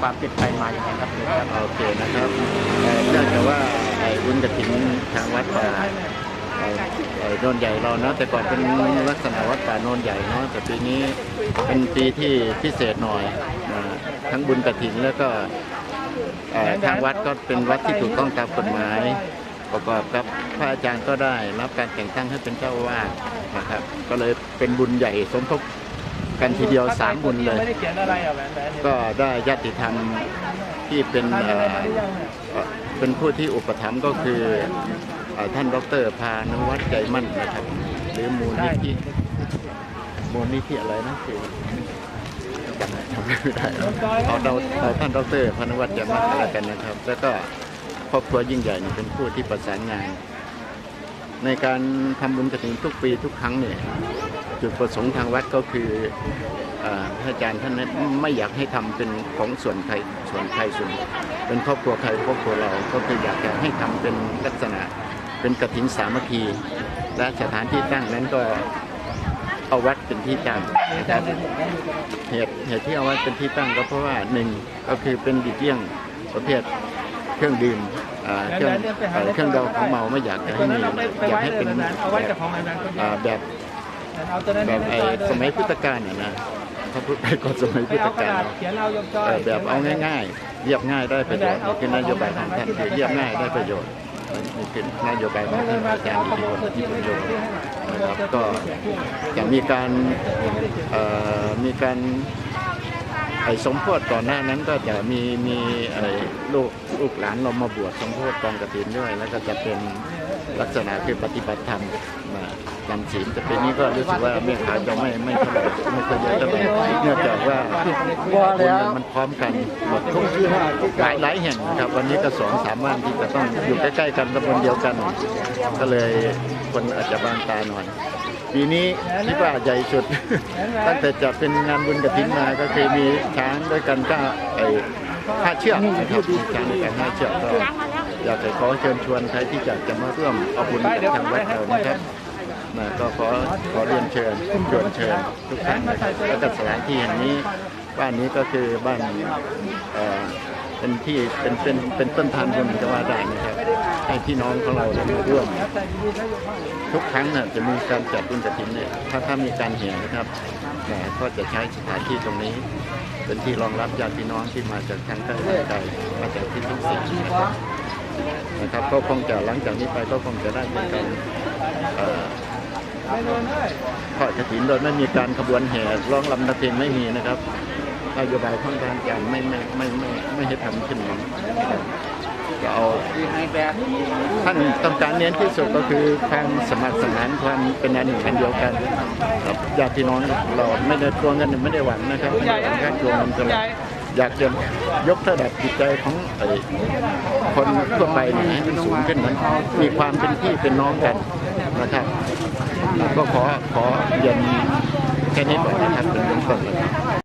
ความเป็นไปมาอย่างไรครับเชิญครับโอเคนะครับเอ่อเนื่องจากว่าไอ้บุญกระถินทางวัดป่าไอ้ไอ้โนนใหญ่เราเนาะแต่ก่อนเป็นลักษณะวัดป่าโนนใหญ่เนาะแต่ปีนี้เป็นปีที่พิเศษหน่อยนะทั้งบุญกระถิ่นแล้วก็เอ่อทางวัดก็เป็นวัดที่ถูกต้องตามกฎหมาย ประกอบกับพระอาจารย์ก็ได้รับการแต่งตั้งให้เป็นเจ้าอาวาสนะครับ ก็เลยเป็นบุญใหญ่สมทบ กันทีเดียวสามบุญเลย ไม่ได้เขียนอะไรอะแหวนแหวนก็ได้ญาติธรรมที่เป็นเอ่อเอ่อเป็นผู้ที่อุปถัมภ์ก็คือเอ่อท่านดรพานุวัฒน์ใจมั่นนะครับ หรือมูลนิธิมูลนิธิอะไรนะคือจำไม่ได้แล้วเอาเราเอาท่านดรพานุวัฒน์ใจมั่นก็แล้วกันนะครับ แล้วก็ครอบครัวยิ่งใหญ่นี่เป็นผู้ที่ประสานงาน ในการทำบุญกระถิ่นทุกปีทุกครั้งเนี่ย จุดประสงค์ทางวัดก็คืออาพระอาจารย์ท่านนั้นไม่อยากให้ทำเป็นของส่วนใครส่วนใครส่วน เป็นครอบครัวใครครอบครัวเราก็คืออยากจะให้ทำเป็นลักษณะเป็นกระถินสามัคคีและสถานที่ตั้งนั้นก็เอาวัดเป็นที่ตั้งนะครับเหตุเหตุที่เอาวัดเป็นที่ตั้งก็เพราะว่าหนึ่งก็คือเป็นดิเลี่ยงประเภทเครื่องดื่มเครื่องเครื่องดองของเมาไม่อยากจะให้มีอยากให้เป็นแบบ แบบให้ไอ้จอยเลยสมัยพุทธกาลน่ะนะพระพุทธก่อนสมัยไม่พุทธเอากระกาดาลษเขียนเอายกจอยเอ่อแบบเอาง่ายๆเรียบง่ายได้ประโยชน์นี่คือนโยบายของท่านคือเรียบง่ายได้ประโยชน์นี่คือนโยบายของท่านอาจารย์ที่คนที่ประโยชน์นะครับก็จะมีการเอ่อมีการไอ้สมโพธิก่อนหน้านั้นก็จะมีมีไอ้ลูกลูกหลานเรามาบวชสมโพธิกองกฐินด้วย แล้วก็จะเป็นลักษณะคือปฏิบัติธรรมมาจำศีลแต่ปีนี้ก็รู้สึกว่าเมฆขาจะไม่ไม่เท่าไหร่ไม่ค่อยเยอะเท่าไหร่เนื่องจากว่าว่าแล้วมันพร้อมกันหมดทุกที่หลายหลายแห่งนะครับวันนี้ก็สองสามวันที่จะต้องอยู่ใกล้ๆกันตำบลเดียวกัน ก็เลยคนอาจจะบางตาหน่อย ปีนี้คิดว่าใหญ่สุด ตั้งแต่จัดเป็นงานบุญกระถินมาก็คือมีช้างด้วยกันก็ไอ้ห้าเชือกนะครับมีช้างด้วยกันห้าเชือกก็อยากจะขอเชิญชวนใครที่อยากจะมาร่วมเอาบุญกับทางวัดเรานะครับนะก็ขอขอเรียนเชิญชวนเชิญทุกท่านนะครับแล้วก็สถานที่แห่งนี้บ้านนี้ก็คือบ้านเอ่อเป็นที่เป็นเป็นเป็นต้นทานบุญก็ว่าได้นะครับ ให้พี่น้องของเราได้มาร่วม ทุกครั้งน่ะจะมีการจัดบุญกฐินเนี่ยถ้าถ้ามีการแห่นะครับแหมก็จะใช้สถานที่ตรงนี้ เป็นที่รองรับญาติพี่น้องที่มาจากทางใกล้ไกลมาจากที่ทุกสิ่งนะครับนะครับก็คงจะหลังจากนี้ไปก็คงจะได้เป็นการทอดกฐินโดยไม่มีการขบวนแห่ร้องลำตะเพลงไม่มีนะครับนโยบายของทางการไม่ไม่ไม่ไม่ไม่ให้ทำขึ้นมาจะเอา ท่านต้องการเน้นที่สุดก็คือความสมัครสมานความเป็นอันหนึ่งอันเดียวกันกับญาติพี่น้องเราไม่ได้ตัวเงินไม่ได้หวังนะครับไม่ได้หวังแค่ตัวเงินกันอยากจะยกระดับจิตใจของอคนทั่วไปเนี่ยให้มันสูงขึ้นเหมือนมีความเป็นพี่เป็นน้องกันนะครับก็ขอขอเรียนแค่นี้ก่อนนะครับเป็นเบื้องต้นนะครับ